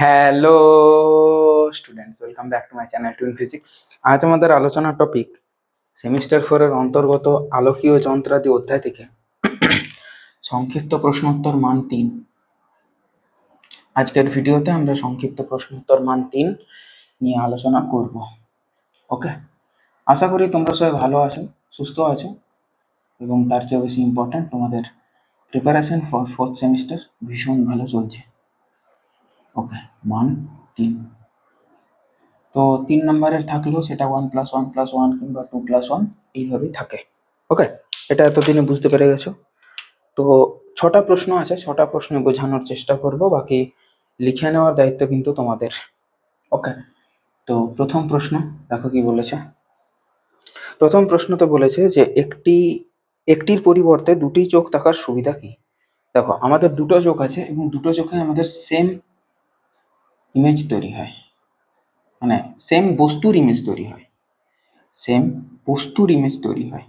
Hello students welcome back to my channel twin physics আজ আমাদের আলোচনার টপিক সেমিস্টার ফোরের অন্তর্গত আলোকীয় যন্ত্রাদি অধ্যায় থেকে। সংক্ষিপ্ত প্রশ্নোত্তর মান তিন। আজকের ভিডিওতে আমরা সংক্ষিপ্ত প্রশ্নোত্তর মান তিন নিয়ে আলোচনা করব। ওকে আশা করি তোমরা সবাই ভালো আছো, সুস্থ আছো, এবং তার চেয়ে বেশি ইম্পর্ট্যান্ট তোমাদের প্রিপারেশন ফর ফোর্থ সেমিস্টার ভীষণ ভালো চলছে। ওকে মান তিন তো তিন নম্বরের থাকলেও সেটা one plus one plus one কিংবা টু প্লাস ওয়ান এইভাবেই থাকে। ওকে এটা এতদিনে বুঝতে পেরে গেছো? তো ছটা প্রশ্ন আছে, ছটা প্রশ্ন বোঝানোর চেষ্টা করব, বাকি লিখে নেওয়ার দায়িত্ব কিন্তু তোমাদের। ওকে তো প্রথম প্রশ্ন, দেখো কি বলেছে। প্রথম প্রশ্নতে বলেছে যে একটি, একটির পরিবর্তে দুটি চোখ থাকার সুবিধা কি? দেখো, আমাদের দুটো চোখ আছে এবং দুটো চোখে আমাদের সেম ইমেজ তৈরি হয়। মানে সেম বস্তুর ইমেজ তৈরি হয়। সেম বস্তুর ইমেজ তৈরি হয়।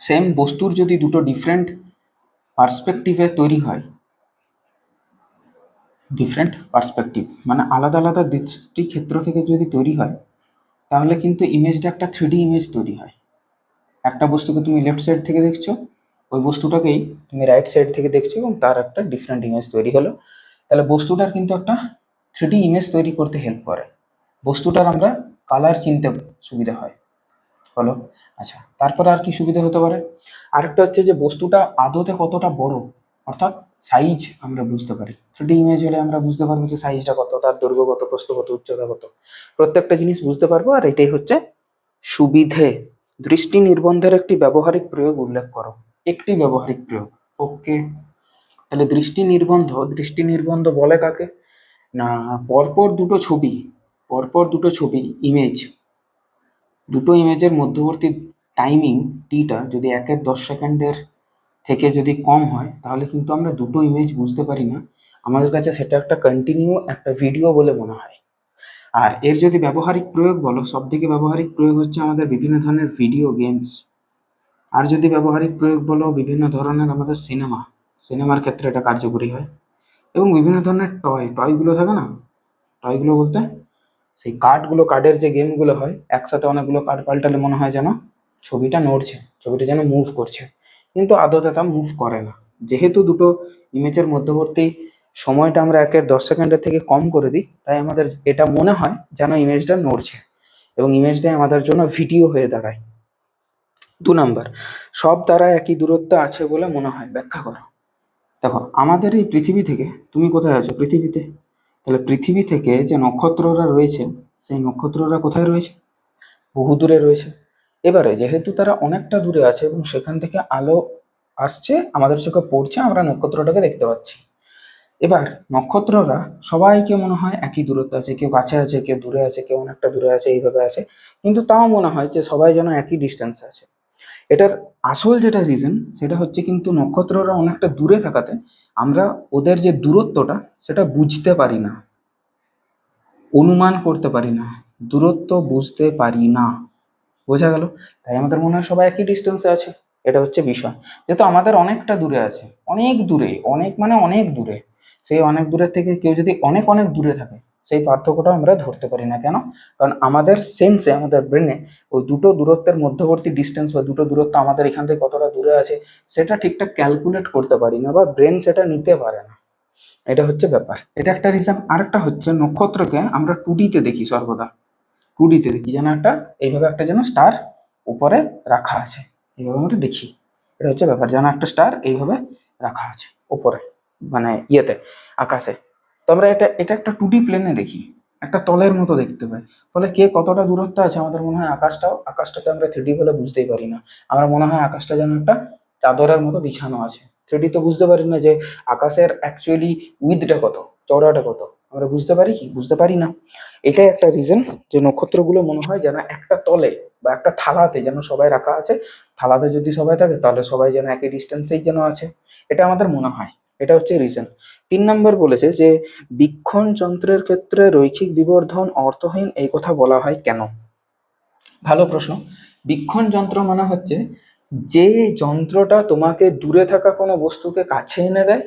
সেম বস্তুর যদি দুটো ডিফারেন্ট পার্সপেক্টিভে তৈরি হয় ডিফারেন্ট পার্সপেক্টিভ মানে আলাদা আলাদা দৃষ্টি ক্ষেত্র থেকে যদি তৈরি হয়, তাহলে কিন্তু ইমেজটা একটা থ্রি ইমেজ তৈরি হয়। একটা বস্তুকে তুমি লেফট সাইড থেকে দেখছ, ওই বস্তুটাকেই তুমি রাইট সাইড থেকে দেখছ এবং তার একটা ডিফারেন্ট ইমেজ তৈরি হলো। তাহলে বস্তুটার কিন্তু একটা থ্রি ইমেজ তৈরি করতে হেল্প করে। বস্তুটার আমরা কালার চিনতে সুবিধা হয়। হলো আচ্ছা তারপরে আর কি সুবিধা হতে পারে? আরেকটা হচ্ছে যে বস্তুটা আদতে কতটা বড়, অর্থাৎ সাইজ আমরা বুঝতে পারি। থ্রিডি ইমেজ হলে আমরা বুঝতে পারব যে সাইজটা কত, তার দৈর্ঘ্য কত, প্রস্থ কত, উচ্চতা কত। প্রত্যেকটা জিনিস বুঝতে পারব আর এটাই হচ্ছে সুবিধে। দৃষ্টি নির্বন্ধের একটি ব্যবহারিক প্রয়োগ উল্লেখ করো। একটি ব্যবহারিক প্রয়োগ। ওকে তাহলে দৃষ্টি নির্বন্ধ দৃষ্টি নির্বন্ধ বলে কাকে? না, পরপর দুটো ছবি, পরপর দুটো ছবি ইমেজ দুটো ইমেজের মধ্যবর্তী টাইমিং টিটা যদি একের দশ সেকেন্ডের থেকে যদি কম হয়, তাহলে কিন্তু আমরা দুটো ইমেজ বুঝতে পারি না। আমাদের কাছে সেটা একটা কন্টিনিউ একটা ভিডিও বলে মনে হয়। আর এর যদি ব্যবহারিক প্রয়োগ বলো সব থেকে ব্যবহারিক প্রয়োগ হচ্ছে আমাদের বিভিন্ন ধরনের ভিডিও গেমস আর যদি ব্যবহারিক প্রয়োগ বলো, বিভিন্ন ধরনের আমাদের সিনেমা সিনেমার ক্ষেত্রে এটা কার্যকরী হয়। এবং বিভিন্ন ধরনের টয় টয়গুলো থাকে না? টয়গুলো বলতে সেই কার্ডগুলো কার্ডের যে গেমগুলো হয়, একসাথে অনেকগুলো কার্ড পাল্টালে মনে হয় যেন ছবিটা নড়ছে, ছবিটা যেন মুভ করছে। কিন্তু আদতে তা মুভ করে না। যেহেতু দুটো ইমেজের মধ্যবর্তী সময়টা আমরা একের দশ সেকেন্ডের থেকে কম করে দিই, তাই আমাদের এটা মনে হয় যেন ইমেজটা নড়ছে এবং ইমেজটাই আমাদের জন্য ভিডিও হয়ে দাঁড়ায়। দু নাম্বার সব তারা একই দূরত্ব আছে বলে মনে হয়। ব্যাখ্যা করো। দেখো, আমাদের এই পৃথিবী থেকে, তুমি কোথায় আছো? পৃথিবীতে। তাহলে পৃথিবী থেকে যে নক্ষত্ররা রয়েছে, সেই নক্ষত্ররা কোথায় রয়েছে? বহু দূরে রয়েছে। এবারে যেহেতু তারা অনেকটা দূরে আছে এবং সেখান থেকে আলো আসছে, আমাদের চোখে পড়ছে, আমরা নক্ষত্রটাকে দেখতে পাচ্ছি। এবার নক্ষত্ররা সবাইকে মনে হয় একই দূরত্ব আছে, কেউ কাছে আছে, কেউ দূরে আছে, কেউ অনেকটা দূরে আছে, এইভাবে আছে। কিন্তু তাও মনে হয় যে সবাই যেন একই ডিস্টেন্স আছে। এটার আসল যেটা রিজন সেটা হচ্ছে কিন্তু নক্ষত্ররা অনেকটা দূরে থাকাতে আমরা ওদের যে দূরত্বটা, সেটা বুঝতে পারি না। অনুমান করতে পারি না। দূরত্ব বুঝতে পারি না। বোঝা গেল? তাই আমাদের মনে হয় সবাই একই ডিস্টেন্সে আছে। এটা হচ্ছে বিষয়। যেহেতু আমাদের অনেকটা দূরে আছে, অনেক দূরে, অনেক মানে অনেক দূরে। সেই অনেক দূরের থেকে কেউ যদি অনেক অনেক দূরে থাকে সেই পার্থক্যটা আমরা ধরতে পারি না কেন? কারণ আমাদের সেন্সে আমাদের ব্রেনে ওই দুটো দূরত্বের মধ্যবর্তী ডিস্টেন্স বা দুটো দূরত্ব আমাদের এখান থেকে কতটা দূরে আছে, সেটা ঠিকঠাক ক্যালকুলেট করতে পারি না বা ব্রেন সেটা নিতে পারে না। এটা হচ্ছে ব্যাপার। এটা একটা রিজন আরেকটা হচ্ছে নক্ষত্রকে আমরা টুডিতে দেখি সর্বদা। টুডিতে দেখি। যেন একটা, এইভাবে একটা যেন স্টার উপরে রাখা আছে। এইভাবে আমরা দেখি। এটা হচ্ছে ব্যাপার। যেন একটা স্টার এইভাবে রাখা আছে উপরে মানে ইয়েতে, আকাশে। আমরা এটা এটা একটা টু ডি প্লেনে দেখি। একটা তলের মতো দেখতে পাই। ফলে কে কতটা দূরত্ব আছে আমাদের মনে হয় আকাশটাও, আকাশটাকে আমরা থ্রিডি বলে বুঝতেই পারি না। আমার মনে হয় আকাশটা যেন একটা চাদরের মতো বিছানো আছে। থ্রিডি তো বুঝতে পারি না যে আকাশের অ্যাকচুয়ালি উইথটা কত, চওড়াটা কত। আমরা বুঝতে পারি কি? বুঝতে পারি না। এটাই একটা রিজন যে নক্ষত্রগুলো মনে হয় যেন একটা তলে বা একটা থালাতে যেন সবাই রাখা আছে। থালাতে যদি সবাই থাকে, তাহলে সবাই যেন একই ডিস্টেন্সেই যেন আছে। এটা আমাদের মনে হয়। এটা হচ্ছে রিজন তিন নম্বর বলেছে যে, বীক্ষণ যন্ত্রের ক্ষেত্রে রৈখিক বিবর্ধন অর্থহীন এই কথা বলা হয় কেন? ভালো প্রশ্ন। বীক্ষণ যন্ত্র মানে হচ্ছে, যে যন্ত্রটা তোমাকে দূরে থাকা কোনো বস্তুকে কাছে এনে দেয়,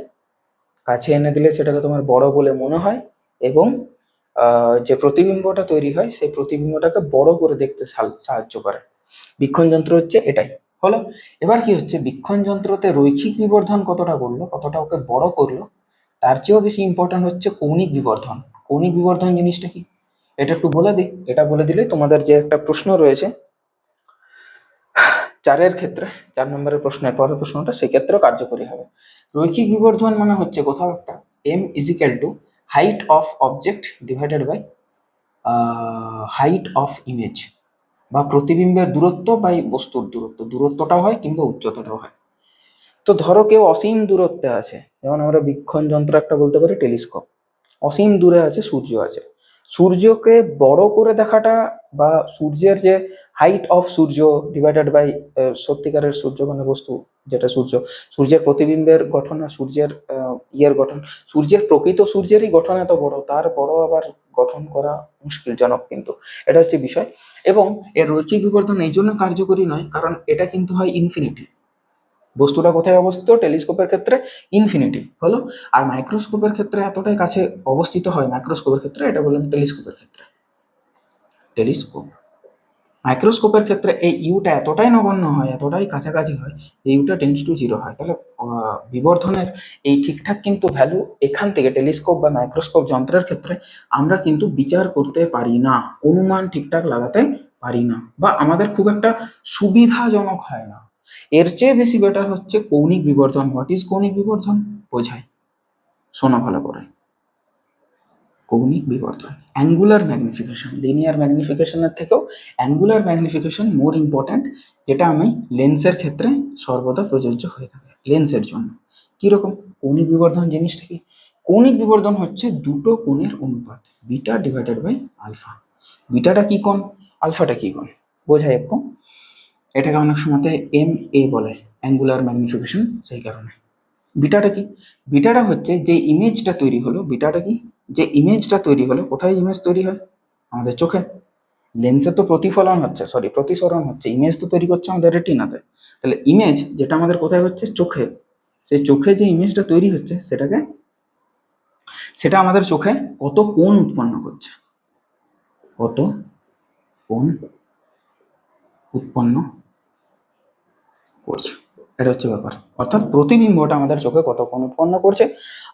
কাছে এনে দিলে সেটাকে তোমার বড় বলে মনে হয় এবং যে প্রতিবিম্বটা তৈরি হয়, সেই প্রতিবিম্বটাকে বড় করে দেখতে সাহায্য করে। বীক্ষণ যন্ত্র হচ্ছে এটাই। হলো এবার কি হচ্ছে? বীক্ষণ যন্ত্রতে রৈখিক বিবর্ধন কতটা করল? কতটা ওকে বড় করল? তার চেয়েও বেশি ইম্পর্ট্যান্ট হচ্ছে কৌণিক বিবর্ধন। কৌণিক বিবর্ধন জিনিসটা কি? এটা একটু বলে দিই। এটা বলে দিলে তোমাদের যে একটা প্রশ্ন রয়েছে, চারের ক্ষেত্রে, চার নম্বরের প্রশ্নের পরের প্রশ্নটা সেক্ষেত্রেও কার্যকরী হবে। রৈখিক বিবর্ধন মানে হচ্ছে কোথাও একটা। M is equal to height of object divided by height of image বা প্রতিবিম্বের দূরত্ব বা এই বস্তুর দূরত্ব, দূরত্বটাও হয় কিংবা উচ্চতাটাও হয়। তো ধরো কেউ অসীম দূরত্বে আছে, যেমন আমরা বিক্ষণ যন্ত্র একটা বলতে পারি, টেলিস্কোপ। অসীম দূরে আছে, সূর্য আছে। সূর্যকে বড় করে দেখাটা বা সূর্যের যে হাইট অফ সূর্য ডিভাইডেড বাই সত্যিকারের সূর্য মানে বস্তু, যেটা সূর্য, সূর্যের প্রতিবিম্বের গঠন আর সূর্যের ইয়ের গঠন। সূর্যের প্রকৃত সূর্যেরই গঠন এত বড়, তার বড় আবার গঠন করা মুশকিলজনক কিন্তু। এটা হচ্ছে বিষয়। এবং এর রৈখিক বিবর্তন এই জন্য কার্যকরী নয়, কারণ এটা কিন্তু হয় ইনফিনিটি বস্তুটা কোথায় অবস্থিত? টেলিস্কোপের ক্ষেত্রে ইনফিনিটি হলো? আর মাইক্রোস্কোপের ক্ষেত্রে এতটাই কাছে অবস্থিত হয় মাইক্রোস্কোপের ক্ষেত্রে, এটা বললাম টেলিস্কোপের ক্ষেত্রে। টেলিস্কোপ। মাইক্রোস্কোপের ক্ষেত্রে এই ইউটা এতটাই নগণ্য হয়, এতটাই কাছাকাছি হয় যে ইউটা টেন্স টু জিরো হয়। তাহলে বিবর্ধনের এই ঠিকঠাক কিন্তু ভ্যালু এখান থেকে টেলিস্কোপ বা মাইক্রোস্কোপ যন্ত্রের ক্ষেত্রে আমরা কিন্তু বিচার করতে পারি না, অনুমান ঠিকঠাক লাগাতে পারি না বা আমাদের খুব একটা সুবিধাজনক হয় না। এর চেয়ে বেশি বেটার হচ্ছে কৌণিক বিবর্ধন। হোয়াট ইজ কৌণিক বিবর্ধন? বোঝায়। শোনা ভালো করে। কৌণিক বিবর্ধন। অ্যাঙ্গুলার ম্যাগনিফিকেশন লিনিয়ার ম্যাগনিফিকেশনের থেকেও অ্যাঙ্গুলার ম্যাগনিফিকেশন মোর ইম্পর্ট্যান্ট যেটা আমি লেন্সের ক্ষেত্রে সর্বদা প্রযোজ্য হয়ে থাকে। লেন্সের জন্য। কীরকম কৌণিক বিবর্ধন জিনিসটা কি? কৌণিক বিবর্ধন হচ্ছে দুটো কোণের অনুপাত, বিটা ডিভাইডেড বাই আলফা বিটাটা কি কোণ? আলফাটা কি কোণ? বোঝায় একটু। এটাকে অনেক সময়তে এম এ বলে অ্যাঙ্গুলার ম্যাগনিফিকেশন সেই কারণে। বিটাটা কি? বিটাটা হচ্ছে যে ইমেজটা তৈরি হলো, বিটাটা কি? যে ইমেজটা তৈরি হলো, কোথায় ইমেজ তৈরি হয়? আমাদের চোখে। লেন্সে তো প্রতিফলন হচ্ছে সরি প্রতিসরণ হচ্ছে। ইমেজ তো তৈরি করছে আমাদের রেটিনাতে তাহলে ইমেজ যেটা আমাদের কোথায় হচ্ছে? চোখে। সেই চোখে যে ইমেজটা তৈরি হচ্ছে, সেটাকে, সেটা আমাদের চোখে কত কোণ উৎপন্ন করছে? কত কোণ উৎপন্ন করছে। এটা হচ্ছে ব্যাপার। অর্থাৎ প্রতিবিম্বটা আমাদের চোখে কতক্ষণ উৎপন্ন করছে,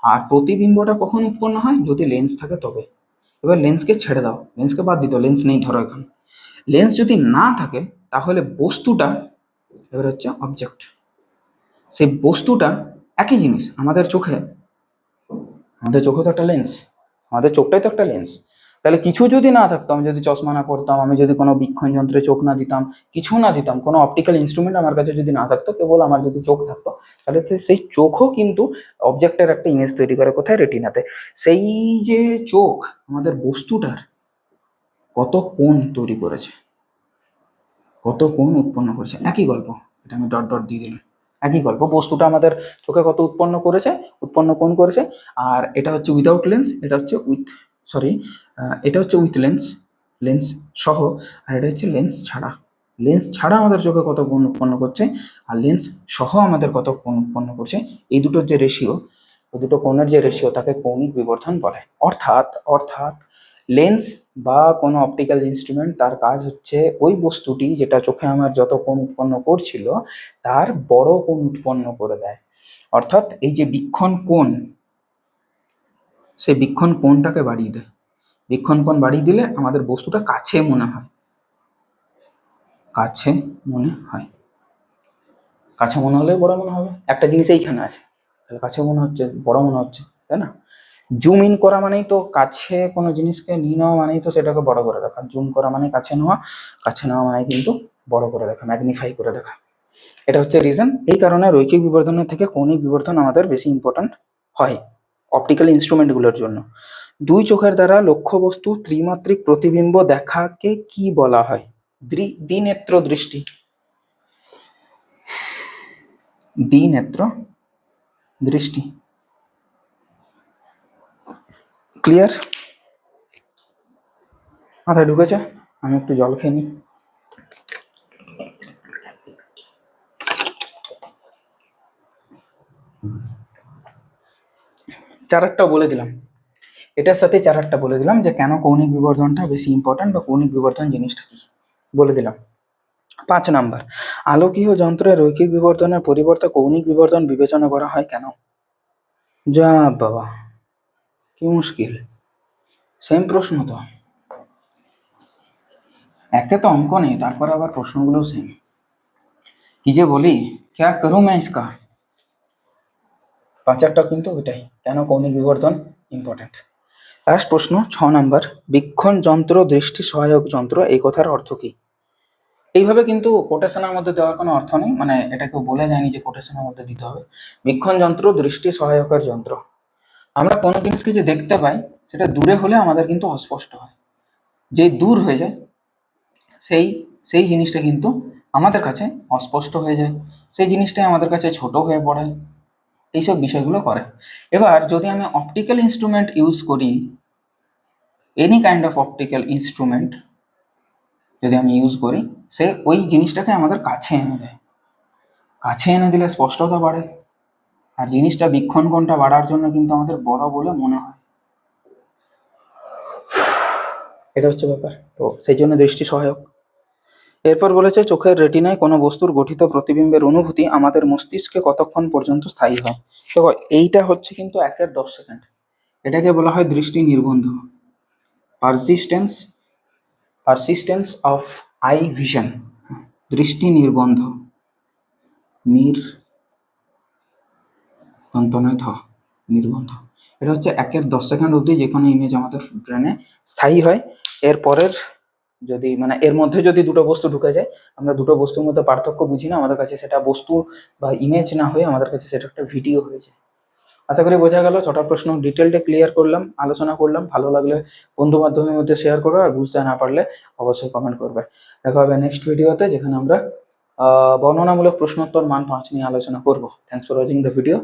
আর প্রতিবিম্বটা কখন উৎপন্ন হয়? যদি লেন্স থাকে তবে। এবার লেন্সকে ছেড়ে দাও। লেন্সকে বাদ দিত লেন্স নেই, ধরো এখন। লেন্স যদি না থাকে, তাহলে বস্তুটা, এবার হচ্ছে অবজেক্ট সেই বস্তুটা একই জিনিস। আমাদের চোখে আমাদের চোখে তো একটা লেন্স আমাদের চোখটাই তো একটা লেন্স তাহলে কিছু যদি না থাকতো, আমি যদি চশমা না পড়তাম আমি যদি কোনো বীক্ষণ যন্ত্রে চোখ না দিতাম, কিছু না দিতাম, কোনো অপটিক্যাল ইনস্ট্রুমেন্ট আমার কাছে যদি না থাকতো, কেবল আমার যদি চোখ থাকতো, তাহলে সেই চোখও কিন্তু অবজেক্টের একটা ইমেজ তৈরি করে কোথায়? রেটিনাতে। সেই যে চোখ আমাদের বস্তুটার কত কোণ তৈরি করেছে, কত কোণ উৎপন্ন করেছে, একই গল্প, এটা আমি ডট ডট দিয়ে দিলাম, একই গল্প, বস্তুটা আমাদের চোখে কত উৎপন্ন করেছে, উৎপন্ন কোণ করেছে, আর এটা হচ্ছে উইদাউট লেন্স এটা হচ্ছে উইথ সরি এটা হচ্ছে উইথ লেন্স লেন্স সহ, আর এটা হচ্ছে লেন্স ছাড়া। লেন্স ছাড়া আমাদের চোখে কত কোণ উৎপন্ন করছে, আর লেন্স সহ আমাদের কত কোণ উৎপন্ন করছে। এই দুটোর যে রেশিও ওই দুটো কোণের যে রেশিও তাকে কৌণিক বিবর্ধন বলে। অর্থাৎ অর্থাৎ লেন্স বা কোনো অপটিক্যাল ইনস্ট্রুমেন্ট তার কাজ হচ্ছে ওই বস্তুটি যেটা চোখে আমার যত কোণ উৎপন্ন করছিল, তার বড় কোণ উৎপন্ন করে দেয়। অর্থাৎ এই যে বীক্ষণ কোণ, সেই বীক্ষণ কোণটাকে বাড়িয়ে দেয়। বীক্ষণ কোণ বাড়িয়ে দিলে আমাদের বস্তুটা কাছে মনে হয়। কাছে মনে হয়। কাছে মনে হলে বড় মনে হবে। একটা জিনিস এইখানে আছে। তাহলে কাছে মনে হচ্ছে, বড় মনে হচ্ছে, তাই না? জুম ইন করা মানেই তো কাছে কোনো জিনিসকে নিয়ে নেওয়া মানেই তো সেটাকে বড় করে দেখা। জুম করা মানে কাছে নেওয়া। কাছে নেওয়া মানে কিন্তু বড় করে দেখা ম্যাগনিফাই করে দেখা। এটা হচ্ছে রিজন এই কারণে রৈখিক বিবর্ধনের থেকে কৌণিক বিবর্ধন আমাদের বেশি ইম্পর্ট্যান্ট হয় অপটিক্যাল ইনস্ট্রুমেন্টগুলোর জন্য। দুই চোখের দ্বারা লক্ষ্যবস্তু ত্রিমাত্রিক প্রতিবিম্ব দেখাকে কি বলা হয়? দ্বি- দ্বিনেত্র দৃষ্টি। দ্বিনেত্র দৃষ্টি। ক্লিয়ার? মাথায় ঢুকেছে? আমি একটু জল খেয়ে নিই। চার একটা বলে দিলাম। এটার সাথে চার একটা বলে দিলাম যে কেন কৌণিক বিবর্ধনটা বেশি ইম্পর্ট্যান্ট বা কৌণিক বিবর্ধন জিনিসটা কি? বলে দিলাম। পাঁচ নাম্বার, আলোকীয় যন্ত্রের রৈখিক বিবর্তনের পরিবর্তে কৌণিক বিবর্তন বিবেচনা করা হয় কেন? যা বাবা, কি মুশকিল। সেম প্রশ্ন তো। একে তো অঙ্ক নেই, তারপর আবার প্রশ্নগুলোও সেম কি যে বলি, ক্যা করু ম্যা ইসকা? পাঁচারটা কিন্তু ওইটাই, কেন কৌণিক বিবর্তন ইম্পর্ট্যান্ট লাস্ট প্রশ্ন, ছ নাম্বার, বীক্ষণ যন্ত্র, দৃষ্টি সহায়ক যন্ত্র, এই কথার অর্থ কি? এইভাবে কিন্তু কোটেশনের মধ্যে দেওয়ার কোনো অর্থ নেই মানে এটা কেউ বলে যায়নি যে কোটেশনের মধ্যে দিতে হবে। বীক্ষণ যন্ত্র, দৃষ্টি সহায়কের যন্ত্র। আমরা কোনো জিনিসকে যে দেখতে পাই, সেটা দূরে হলে আমাদের কিন্তু অস্পষ্ট হয়। যে দূর হয়ে যায়, সেই সেই জিনিসটা কিন্তু আমাদের কাছে অস্পষ্ট হয়ে যায়। সেই জিনিসটাই আমাদের কাছে ছোট হয়ে পড়ে। এইসব বিষয়গুলো করে। এবার যদি আমি অপটিক্যাল ইনস্ট্রুমেন্ট ইউজ করি any kind of optical instrument যদি আমি ইউজ করি, সে ওই জিনিসটাকে আমাদের কাছে এনে দেয়। কাছে এনে দিলে স্পষ্টতা বাড়ে। আর জিনিসটা বীক্ষণ কোণটা বাড়ার জন্য কিন্তু আমাদের বড় বলে মনে হয়। এটা হচ্ছে ব্যাপার। তো সেই জন্য দৃষ্টি সহায়ক। এরপর বলেছে, চোখের রেটিনায় কোনো বস্তুর গঠিত প্রতিবিম্বের অনুভূতি আমাদের মস্তিষ্কে কতক্ষণ পর্যন্ত স্থায়ী হয়? দেখো, এইটা হচ্ছে কিন্তু একের দশ সেকেন্ড। এটাকে বলা হয় দৃষ্টি নির্বন্ধ। Persistence persistence of eye vision দৃষ্টি নির্বন্ধ, নির নির্বন্ধ। এটা হচ্ছে একের দশ সেকেন্ড অবধি যে কোনো ইমেজ আমাদের ব্রেনে স্থায়ী হয়। এর পরের যদি মানে এর মধ্যে যদি দুটো বস্তু ঢুকে যায়, আমরা দুটো বস্তুর মধ্যে পার্থক্য বুঝি না, আমাদের কাছে সেটা বস্তু বা ইমেজ না হয়ে আমাদের কাছে সেটা একটা ভিডিও হয়ে যায়। আশা করি বোঝা গেল, ছটা প্রশ্ন ডিটেলটা ক্লিয়ার করলাম, আলোচনা করলাম, ভালো লাগলে বন্ধু মাধ্যমের মধ্যে শেয়ার করবে আর বুঝতে না পারলে অবশ্যই কমেন্ট করবে। দেখা হবে নেক্সট ভিডিওতে যেখানে আমরা বর্ণনামূলক প্রশ্নোত্তর মান পাঁচ নিয়ে আলোচনা করব। Thanks for watching the video